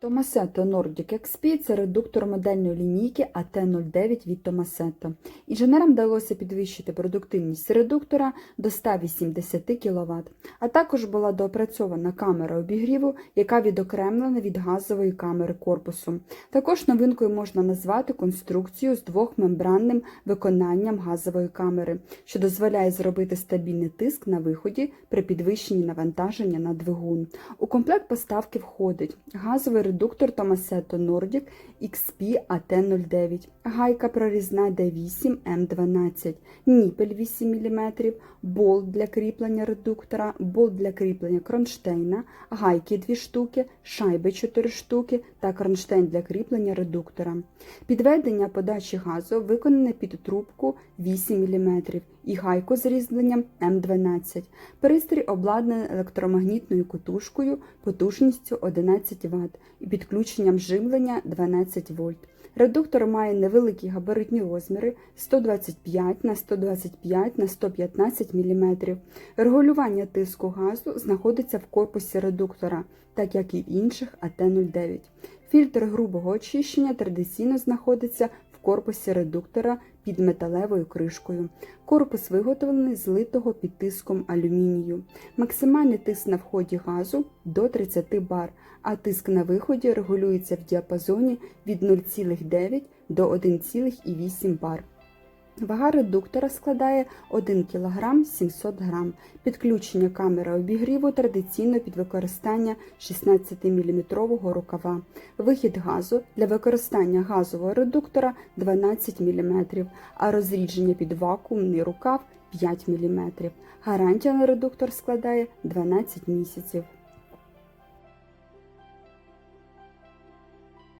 Tomasetto Nordic XP це редуктор модельної лінійки AT09 від Tomasetto. Інженерам вдалося підвищити продуктивність редуктора до 180 кВт, а також була доопрацьована камера обігріву, яка відокремлена від газової камери корпусу. Також новинкою можна назвати конструкцію з двохмембранним виконанням газової камери, що дозволяє зробити стабільний тиск на виході при підвищенні навантаження на двигун. У комплект поставки входить газовий редуктор Tomasetto Nordic XP AT09, гайка прорізна D8 M12, ніпель 8 мм, болт для кріплення редуктора, болт для кріплення кронштейна, гайки 2 штуки, шайби 4 штуки та кронштейн для кріплення редуктора. Підведення подачі газу. Виконане під трубку 8 мм і гайку з різьбленням М12. Пристрій обладнаний електромагнітною котушкою потужністю 11 Вт і підключенням живлення 12 вольт. Редуктор має невеликі габаритні розміри 125 на 125 на 115 мм. Регулювання тиску газу знаходиться в корпусі редуктора, так як і в інших АТ-09. Фільтр грубого очищення традиційно знаходиться в корпусі редуктора під металевою кришкою. Корпус виготовлений з литого під тиском алюмінію. Максимальний тиск на вході газу до 30 бар, а тиск на виході регулюється в діапазоні від 0,9 до 1,8 бар. Вага редуктора складає 1 кг 700 г. Підключення камери обігріву традиційно під використання 16-мм рукава. Вихід газу для використання газового редуктора 12 мм, а розрідження під вакуумний рукав 5 мм. Гарантія на редуктор складає 12 місяців.